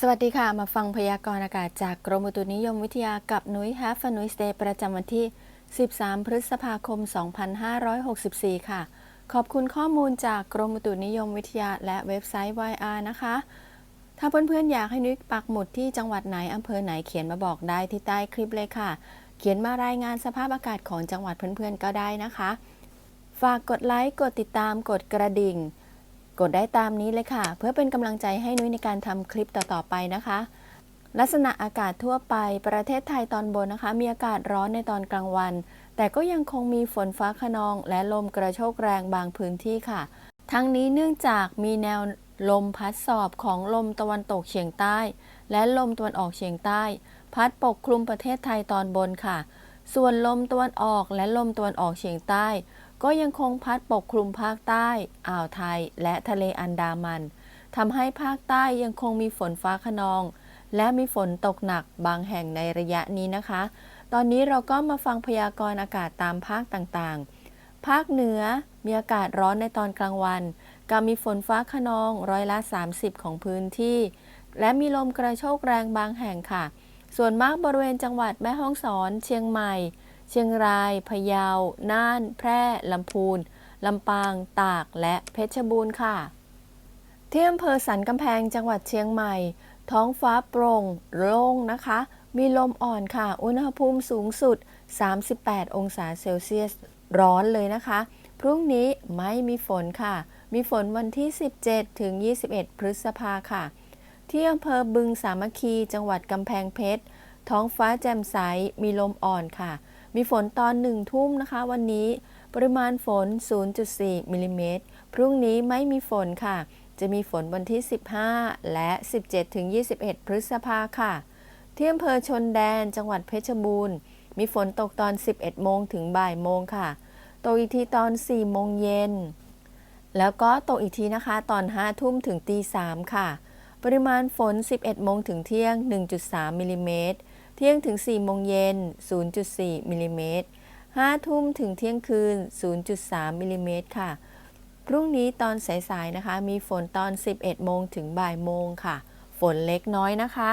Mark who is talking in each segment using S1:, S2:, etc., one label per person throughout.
S1: สวัสดีค่ะ มาฟังพยากรณ์อากาศจากกรมอุตุนิยมวิทยากับนุ้ย Have a Nuis Day ประจำวันที่ 13 พฤษภาคม 2564 ค่ะ ขอบคุณข้อมูลจากกรมอุตุนิยมวิทยาและเว็บไซต์ YR นะคะ ถ้าเพื่อนๆ อยากให้นุ้ยปักหมุดที่จังหวัดไหน อำเภอไหนเขียนมาบอกได้ที่ใต้คลิปเลยค่ะ เขียนมารายงานสภาพอากาศของจังหวัดเพื่อนๆ ก็ได้นะคะ ฝากกดไลค์ กดติดตาม กดกระดิ่ง กดได้ตามนี้เลยค่ะ เพื่อเป็นกำลังใจให้นุ้ยในการทำคลิปต่อๆไปนะคะ ลักษณะอากาศทั่วไปประเทศไทยตอนบนนะคะ มีอากาศร้อนในตอนกลางวัน แต่ก็ยังคงมีฝนฟ้าขนอง และลมกระโชกแรงบางพื้นที่ค่ะ ทั้งนี้เนื่องจากมีแนวลมพัดสอบของลมตะวันตกเฉียงใต้ และลมตะวันออกเฉียงใต้ พัดปกคลุมประเทศไทยตอนบนค่ะ ส่วนลมตะวันออกและลมตะวันออกเฉียงใต้ ก็ยังคงพัดปกคลุมภาคใต้ อ่าวไทย และทะเลอันดามันทำให้ภาคใต้ยังคงมีฝนฟ้าขนอง และมีฝนตกหนักบางแห่งในระยะนี้นะคะ ตอนนี้เราก็มาฟังพยากรณ์อากาศตามภาคต่างๆ ภาคเหนือมีอากาศร้อนในตอนกลางวันกับมีฝนฟ้าขนองร้อยละ 30 ของพื้นที่ และมีลมกระโชกแรงบางแห่งค่ะ ส่วนมากบริเวณจังหวัดแม่ฮ่องสอน เชียงใหม่ เชียงราย พะเยา น่าน แพร่ ลำพูน ลำปาง ตาก และเพชรบูรณ์ค่ะ ที่อำเภอสันกำแพงจังหวัดเชียงใหม่ ท้องฟ้าโปร่งโล่งนะคะ มีลมอ่อนค่ะ อุณหภูมิสูงสุด 38 องศาเซลเซียส ร้อนเลยนะคะ พรุ่งนี้ไม่มีฝนค่ะ มีฝนวันที่ 17 ถึง 21 พฤษภาค่ะ ที่อำเภอบึงสามัคคี จังหวัดกำแพงเพชร ท้องฟ้าแจ่มใส มีลมอ่อนค่ะ มีฝนตอนหนึ่งทุ่มนะคะ วันนี้ปริมาณฝน 0.4มิลลิเมตรพรุ่งนี้ไม่มีฝนค่ะ จะมีฝนวันที่ 15 และ 17-21 พฤษภาค่ะ ที่อำเภอชนแดนจังหวัดเพชรบูรณ์ มีฝนตกตอน 11 โมงถึงบ่ายโมงค่ะ ตกอีกทีตอน 4 โมงเย็น แล้วก็ตกอีกทีนะคะตอน 5 ทุ่มถึงตี 3 ค่ะ ปริมาณฝน 11 โมงถึงเที่ยง 1.3มิลลิเมตร เที่ยงถึง4โมงเย็น 0.4 มิลลิเมตร5ทุ่มถึงเที่ยงคืน 0.3 มิลลิเมตรค่ะ พรุ่งนี้ตอนสายๆนะคะ มีฝนตอน 11 โมงถึงบ่ายโมงค่ะ ฝนเล็กน้อยนะคะ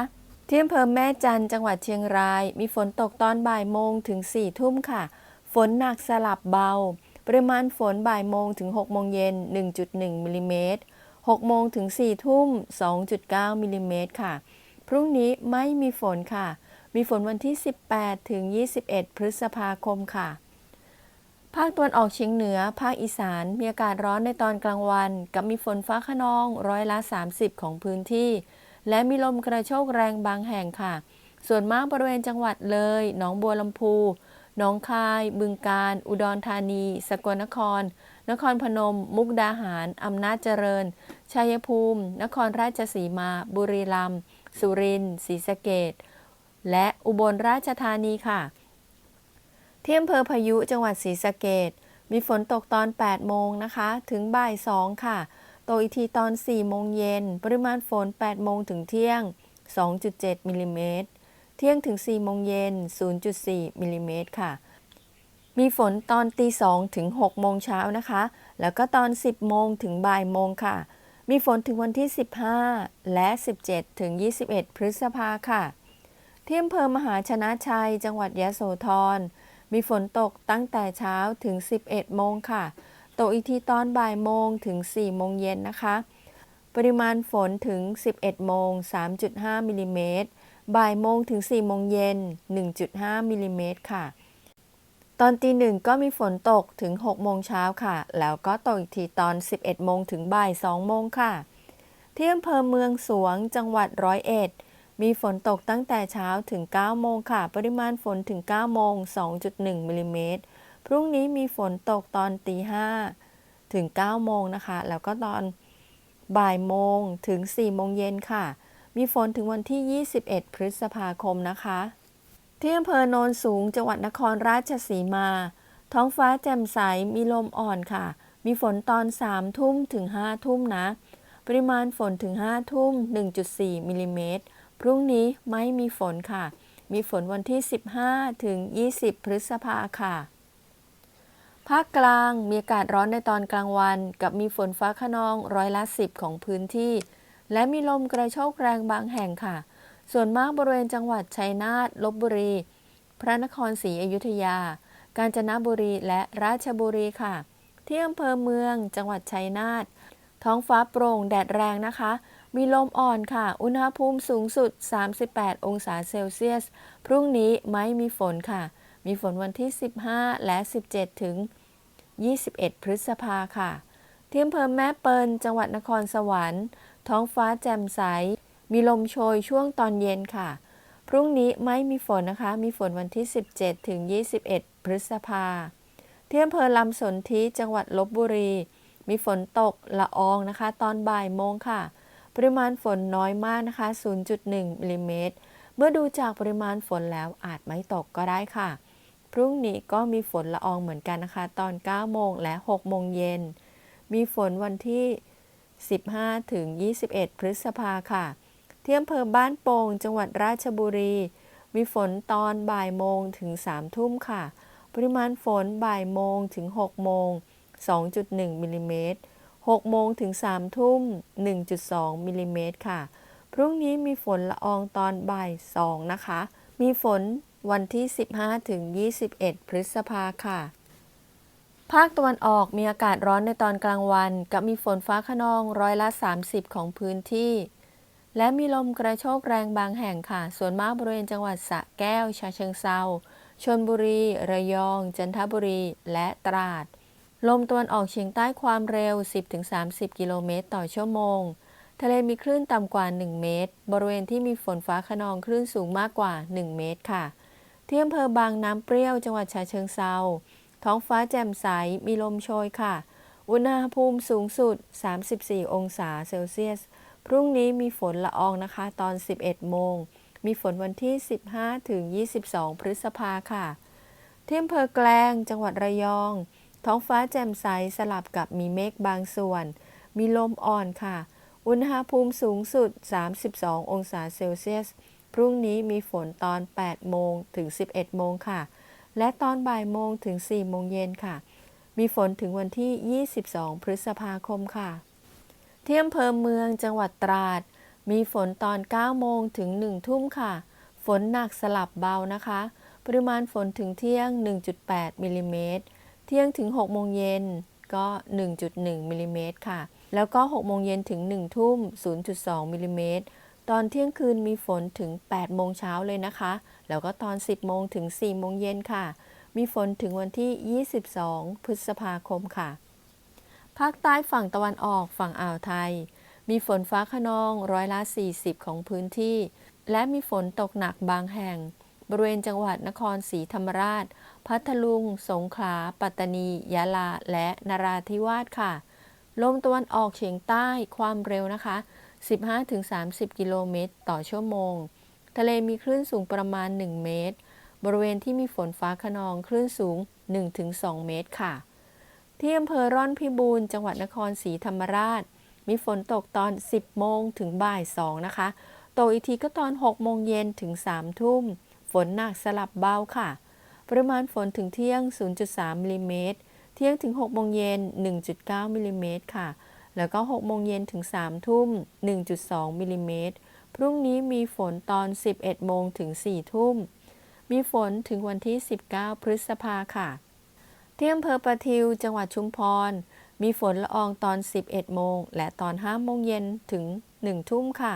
S1: ที่อำเภอแม่จันจังหวัดเชียงราย มีฝนตกตอนบ่ายโมงถึง4ทุ่มค่ะ ฝนหนักสลับเบา ปริมาณฝนบ่ายโมงถึง6โมงเย็น 1.1 มิลลิเมตร6โมงถึง4ทุ่ม 2.9 มิลลิเมตรค่ะ พรุ่งนี้ไม่มีฝนค่ะ มีฝนวันที่ 18 ถึง 21 พฤษภาคมค่ะ ภาคตะวันออกเฉียงเหนือ ภาคอีสาน มีอากาศร้อนในตอนกลางวัน กับมีฝนฟ้าขนองร้อยละ 30 ของพื้นที่ และมีลมกระโชกแรงบางแห่งค่ะ ส่วนมากบริเวณจังหวัดเลย หนองบัวลำพูหนองคาย บึงกาฬอุดรธานี สกลนคร นครพนม มุกดาหาร อำนาจเจริญ ชัยภูมิ นครราชสีมา บุรีรัมย์ สุรินทร์ ศรีสะเกษ และอุบลราชธานีค่ะ ที่อำเภอพายุจังหวัดศรีสะเกษมีฝนตกตอน 8 โมงนะคะ ถึงบ่าย 2 ค่ะ ตกอีกทีตอน 4 โมงเย็น ปริมาณฝน 8 โมงถึงเที่ยง 2.7 มิลลิเมตร เที่ยงถึง 4 โมงเย็น 0.4 มิลลิเมตรค่ะ มีฝนตอนตี 2 ถึง 6 โมงเช้านะคะ แล้วก็ตอน 10 โมงถึงบ่ายโมงค่ะ มีฝนถึงวันที่ 15 และ 17 ถึง 21 พฤษภาค่ะ ที่อำเภอมหาชนะชัย จังหวัดยะโสธร มีฝนตกตั้งแต่เช้าถึง 11 โมงค่ะ ตกอีกทีตอนบ่ายโมงถึง 4 โมงเย็นนะคะ ปริมาณฝนถึง 11 โมง 3.5 มิลลิเมตร บ่ายโมงถึง 4 โมงเย็น 1.5 มิลลิเมตรค่ะ ตอนตีหนึ่งก็มีฝนตกถึง 6 โมงเช้าค่ะ แล้วก็ตกอีกทีตอน 11 โมงถึงบ่าย 2 โมงค่ะ ที่อำเภอเมืองสวง จังหวัดร้อยเอ็ด มีฝนตกตั้งแต่เช้าถึง 9 โมงค่ะ ปริมาณฝนถึง 9 โมง 2.1 มิลลิเมตร พรุ่งนี้มีฝนตกตอนตี5ถึง 9 โมงนะคะ แล้วก็ตอนบ่ายโมงถึง 4 โมงเย็นค่ะ มีฝนถึงวันที่ 21 พฤษภาคมนะคะ ที่อำเภอโนนสูง จังหวัดนครราชสีมา ท้องฟ้าแจ่มใส มีลมอ่อนค่ะ มีฝนตอน 3 ทุ่มถึง 5 ทุ่มนะ ปริมาณฝนถึง 5 ทุ่ม 1.4 มิลลิเมตร พรุ่งนี้ไม่มีฝนค่ะ มีฝนวันที่ 15 ถึง 20 พฤษภาค่ะ ภาคกลางมีอากาศร้อนในตอนกลางวัน กับมีฝนฟ้าขนองร้อยละ 10 ของพื้นที่ และมีลมกระโชกแรงบางแห่งค่ะ ส่วนมากบริเวณจังหวัดชัยนาทลบบุรี พระนครศรีอยุธยา กาญจนบุรีและราชบุรีค่ะ ที่อำเภอเมือง จังหวัดชัยนาทท้องฟ้าโปร่งแดดแรงนะคะ มีลมอ่อนค่ะ อุณหภูมิสูงสุด 38 องศาเซลเซียส พรุ่งนี้ไม่มีฝนค่ะ มีฝนวันที่ 15 และ 17 ถึง 21 พฤษภาค่ะที่อำเภอแม่เปิลจังหวัดนครสวรรค์ ท้องฟ้าแจ่มใส มีลมโชยช่วงตอนเย็นค่ะ พรุ่งนี้ไม่มีฝนนะคะ มีฝนวันที่ 17 ถึง 21 พฤษภาที่อำเภอลำสนธิจังหวัดลบบุรี มีฝนตกละอองนะคะ ตอนบ่ายโมงค่ะ ปริมาณฝนน้อยมากนะคะ 0.1มิลลิเมตร เมื่อดูจากปริมาณฝนแล้วอาจไม่ตกก็ได้ค่ะ พรุ่งนี้ก็มีฝนละอองเหมือนกันนะคะ ตอน 9 โมงและ 6 โมงเย็น มีฝนวันที่ 15 ถึง 21 พฤษภาค่ะ ที่อำเภอบ้านโป่งจังหวัดราชบุรี มีฝนตอนบ่ายโมงถึง 3 ทุ่มค่ะ ปริมาณฝนบ่ายโมงถึง 6 โมง 2.1มิลลิเมตร 6 โมงถึง 3 ทุ่ม 1.2มิลลิเมตรค่ะ พรุ่งนี้มีฝนละอองตอนบ่าย 2 นะคะ มีฝนวันที่ 15ถึง21 พฤษภาค่ะ ภาคตะวันออกมีอากาศร้อนในตอนกลางวัน กับมีฝนฟ้าขนองร้อยละ 30 ของพื้นที่ และมีลมกระโชกแรงบางแห่งค่ะ ส่วนมากบริเวณจังหวัดสระแก้ว ชาเชิงเซาชนบุรี ระยอง จันทบุรี และตราด ลมตะวันออกเฉียงใต้ความเร็ว 10-30 กิโลเมตรต่อชั่วโมง ทะเลมีคลื่นต่ำกว่า 1 เมตร บริเวณที่มีฝนฟ้าขนองคลื่นสูงมากกว่า 1 เมตรค่ะที่อำเภอบางน้ำเปรี้ยวจังหวัดฉะเชิงเซาท้องฟ้าแจ่มใส มีลมโชยค่ะ อุณหภูมิสูงสุด 34 องศาเซลเซียส พรุ่งนี้มีฝนละอองนะคะ ตอน 11 โมง มีฝนวันที่ 15 ถึง 22 พฤษภาค่ะที่อำเภอแกลงจังหวัดระยอง ท้องฟ้าแจ่มใสสลับกับมีเมฆบางส่วน มีลมอ่อนค่ะ อุณหภูมิสูงสุด 32 องศาเซลเซียส พรุ่งนี้มีฝนตอน 8 โมงถึง 11 โมงค่ะ และตอนบ่ายโมงถึง 4 โมงเย็นค่ะ มีฝนถึงวันที่ 22 พฤษภาคมค่ะ ที่อำเภอเมืองจังหวัดตราด มีฝนตอน 9 โมงถึง 1 ทุ่มค่ะ ฝนหนักสลับเบานะคะ ปริมาณฝนถึงเที่ยง 1.8 มิลลิเมตร เที่ยงถึง6โมงเย็นก็ 1.1มิลลิเมตรค่ะ แล้วก็6โมงเย็นถึง 1 ทุ่ม 0.2มิลลิเมตร ตอนเที่ยงคืนมีฝนถึง 8 โมงเช้าเลยนะคะ แล้วก็ตอน 10 โมงถึง 4 โมงเย็นค่ะ มีฝนถึงวันที่ 22 พฤษภาคมค่ะ ภาคใต้ฝั่งตะวันออกฝั่งอ่าวไทย มีฝนฟ้าขนองร้อยละ 40 ของพื้นที่ และมีฝนตกหนักบางแห่ง บริเวณจังหวัดนครศรีธรรมราช พัทลุง สงขลา ปัตตานี ยะลา และนราธิวาสค่ะ ลมตะวันออกเฉียงใต้ความเร็วนะคะ 15-30 กิโลเมตรต่อชั่วโมง ทะเลมีคลื่นสูงประมาณ 1 เมตร บริเวณที่มีฝนฟ้าขนองคลื่นสูง 1-2 เมตรค่ะ ที่อำเภอร่อนพิบูรณ์จังหวัดนครศรีธรรมราช มีฝนตกตอน 10 โมงถึงบ่าย 2 นะคะ ตกอีกทีก็ตอน 6 โมงเย็นถึง 3 ทุ่ม ฝนหนักสลับเบาค่ะ ปริมาณฝนถึงเที่ยง 0.3มิลลิเมตร เที่ยงถึง6โมงเย็น 1.9มิลลิเมตรค่ะ แล้วก็6โมงเย็นถึง3ทุ่ม 1.2มิลลิเมตร พรุ่งนี้มีฝนตอน 11โมงถึง4ทุ่ม มีฝนถึงวันที่ 19 พฤษภาค่ะ ที่อำเภอประทิว จังหวัดชุมพร มีฝนละอองตอน 11โมง และตอน5โมงเย็นถึง 1 ทุ่มค่ะ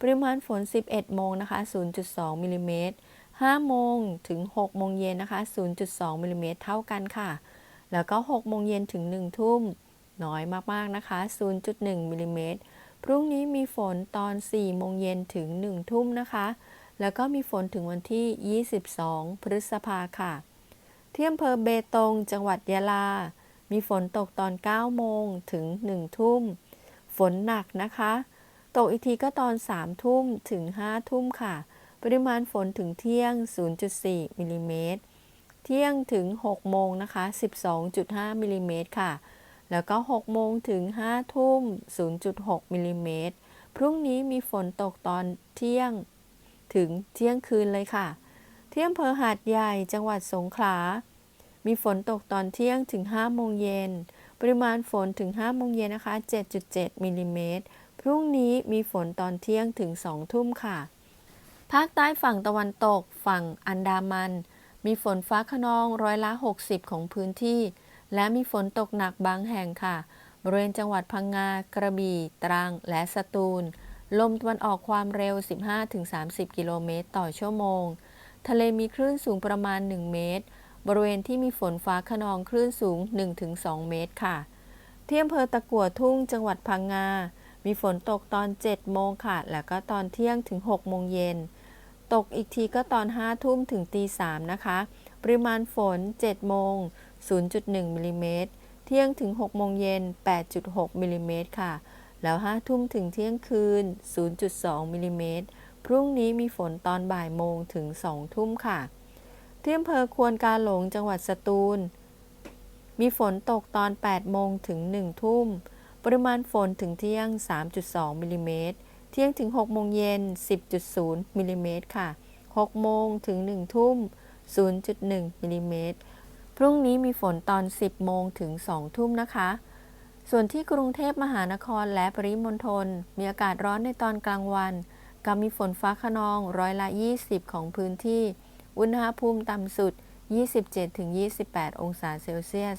S1: ปริมาณฝน 11โมงนะคะ 0.2มิลลิเมตร 5 โมงถึง 6 โมงเย็นนะคะ 0.2มิลลิเมตรเท่ากันค่ะ แล้วก็ 6 โมงเย็นถึง 1 ทุ่ม น้อยมากๆนะคะ 0.1มิลลิเมตรพรุ่งนี้มีฝนตอน 4 โมงเย็นถึง 1 ทุ่มนะคะ แล้วก็มีฝนถึงวันที่ 22 พฤษภาค่ะที่อำเภอเบตง จังหวัดยะลา มีฝนตกตอน 9 โมงถึง 1 ทุ่ม ฝนหนักนะคะ ตกอีกทีก็ตอน 3 ทุ่มถึง 5 ทุ่มค่ะ ปริมาณฝนถึงเที่ยง 0.4มิลลิเมตร เที่ยงถึง 6 โมงนะคะ 12.5มิลลิเมตรค่ะ แล้วก็ 6 โมงถึง 5 ทุ่ม 0.6มิลลิเมตร พรุ่งนี้มีฝนตกตอนเที่ยงถึงเที่ยงคืนเลยค่ะที่อำเภอหาดใหญ่ จังหวัดสงขลา มีฝนตกตอนเที่ยงถึง 5 โมงเย็น ปริมาณฝนถึง 5 โมงเย็นนะคะ 7.7มิลลิเมตร พรุ่งนี้มีฝนตอนเที่ยงถึง 2 ทุ่มค่ะ ภาคใต้ฝั่งตะวันตก ฝั่งอันดามัน มีฝนฟ้าขนองร้อยละ 60 ของพื้นที่ และมีฝนตกหนักบางแห่งค่ะบริเวณจังหวัดพังงา กระบี่ ตรัง และสตูล ลมตะวันออกความเร็ว 15-30 กิโลเมตรต่อชั่วโมง ทะเลมีคลื่นสูงประมาณ 1 เมตร บริเวณที่มีฝนฟ้าขนองคลื่นสูง 1-2 เมตรค่ะ ที่อำเภอตะกั่วทุ่งจังหวัดพังงา มีฝนตกตอน 7 โมงค่ะ แล้วก็ตอนเที่ยงถึง 6 โมงเย็น ตกอีกทีก็ตอน 5 ทุ่มถึงตี 3 นะคะ ปริมาณฝน 7 โมง 0.1 มิลลิเมตร เที่ยงถึง 6 โมงเย็น 8.6 มิลลิเมตรค่ะ แล้ว 5 ทุ่มถึงเที่ยงคืน 0.2 มิลลิเมตร พรุ่งนี้มีฝนตอนบ่ายโมงถึง 2 ทุ่มค่ะ ที่อำเภอควนกาหลงจังหวัดสตูล มีฝนตกตอน 8 โมงถึง 1 ทุ่ม ปริมาณฝนถึงเที่ยง 3.2มิลลิเมตร เที่ยงถึง6โมงเย็น 10.0มิลลิเมตรค่ะ 6 โมงถึง 1 ทุ่ม 0.1มิลลิเมตร พรุ่งนี้มีฝนตอน 10 โมงถึง 2 ทุ่มนะคะ ส่วนที่กรุงเทพมหานครและปริมณฑลมีอากาศร้อนในตอนกลางวันกับมีฝนฟ้าขนองร้อยละ 20 ของพื้นที่ อุณหภูมิต่ำสุด 27-28 องศาเซลเซียส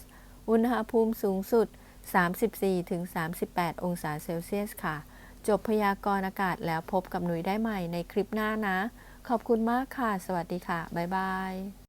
S1: อุณหภูมิสูงสุด 34-38 องศาเซลเซียสค่ะ จบพยากรณ์อากาศแล้วพบกับหนุยได้ใหม่ในคลิปหน้านะ ขอบคุณมากค่ะ สวัสดีค่ะ บ๊ายบาย